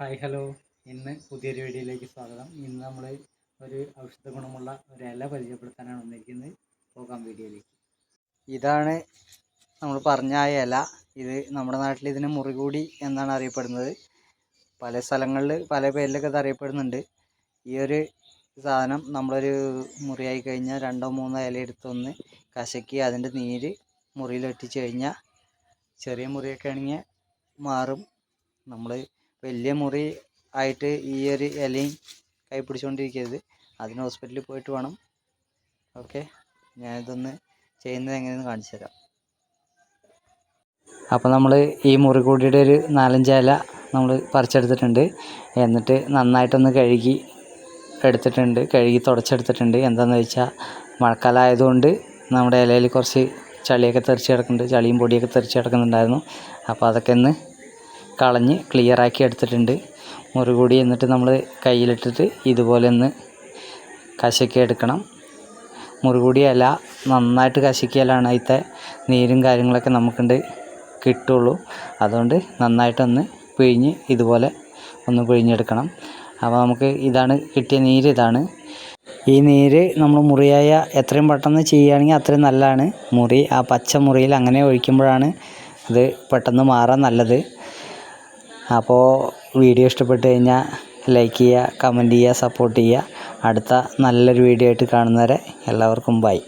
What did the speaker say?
Hi hello. ഇന്ന് പുതിയൊരു വീഡിയോയിലേക്ക് സ്വാഗതം. ഇന്ന് നമ്മൾ ഒരു ഔഷധ ഗുണമുള്ള ഒരു ഇല പരിചയപ്പെടുത്താനാണ് വന്നിരിക്കുന്നത്. പോകാം വീഡിയോയിലേക്ക്. ഇതാണ് നമ്മൾ പറഞ്ഞ ആ ഇല. ഇത് നമ്മുടെ നാട്ടിൽ ഇതിന് മുറികൂടി എന്നാണ് അറിയപ്പെടുന്നത്. പല സ്ഥലങ്ങളിൽ പല പേരിലൊക്കെ ഇത് അറിയപ്പെടുന്നുണ്ട്. ഈ ഒരു സാധനം നമ്മളൊരു മുറിയായി കഴിഞ്ഞാൽ രണ്ടോ മൂന്നോ ഇല എടുത്തൊന്ന് കശക്കി അതിന്റെ നീര് മുറിയിൽ ഒറ്റിച്ച് കഴിഞ്ഞാൽ ചെറിയ മുറിയൊക്കെ ആണെങ്കിൽ മാറും. നമ്മൾ വലിയ മുറി ആയിട്ട് ഈ ഒരു ഇലയും കൈ പിടിച്ചുകൊണ്ടിരിക്കരുത് അതിന് ഹോസ്പിറ്റലിൽ പോയിട്ട് വേണം. ഓക്കെ ഞാനിതൊന്ന് ചെയ്യുന്നത് എങ്ങനെയെന്ന് കാണിച്ചു തരാം. അപ്പോൾ നമ്മൾ ഈ മുറികൂടിയുടെ ഒരു നാലഞ്ച് ഇല നമ്മൾ പറിച്ചെടുത്തിട്ടുണ്ട്. എന്നിട്ട് നന്നായിട്ടൊന്ന് കഴുകി എടുത്തിട്ടുണ്ട്. കഴുകി തുടച്ചെടുത്തിട്ടുണ്ട്. എന്താണെന്ന് വെച്ചാൽ മഴക്കാലം ആയതുകൊണ്ട് നമ്മുടെ ഇലയിൽ കുറച്ച് ചളിയൊക്കെ തെറിച്ച് കിടക്കുന്നുണ്ട്. ചളിയും പൊടിയൊക്കെ തെറിച്ച് കിടക്കുന്നുണ്ടായിരുന്നു. അപ്പോൾ അതൊക്കെ ഒന്ന് കളഞ്ഞ് ക്ലിയറാക്കി എടുത്തിട്ടുണ്ട്. മുറുകൂടി എന്നിട്ട് നമ്മൾ കയ്യിലിട്ടിട്ട് ഇതുപോലെ ഒന്ന് കശക്കി എടുക്കണം. മുറികൂടി ഇല നന്നായിട്ട് കശക്കിയാലാണ് അതിലത്തെ നീരും കാര്യങ്ങളൊക്കെ നമുക്കുണ്ട് കിട്ടുള്ളൂ. അതുകൊണ്ട് നന്നായിട്ടൊന്ന് പിഴിഞ്ഞ് ഇതുപോലെ ഒന്ന് പിഴിഞ്ഞെടുക്കണം. അപ്പോൾ നമുക്ക് ഇതാണ് കിട്ടിയ നീര് ഇതാണ്. ഈ നീര് നമ്മൾ മുറിയായ എത്രയും പെട്ടെന്ന് ചെയ്യുകയാണെങ്കിൽ അത്രയും നല്ലതാണ്. മുറി ആ പച്ച മുറിയിൽ അങ്ങനെ ഒഴിക്കുമ്പോഴാണ് അത് പെട്ടെന്ന് മാറാൻ നല്ലത്. അപ്പോൾ വീഡിയോ ഇഷ്ടപ്പെട്ട് കഴിഞ്ഞാൽ ലൈക്ക് ചെയ്യുക കമന്റ് ചെയ്യുക സപ്പോർട്ട് ചെയ്യുക. അടുത്ത നല്ലൊരു വീഡിയോ ആയിട്ട് കാണുന്നവരെ എല്ലാവർക്കും ബൈ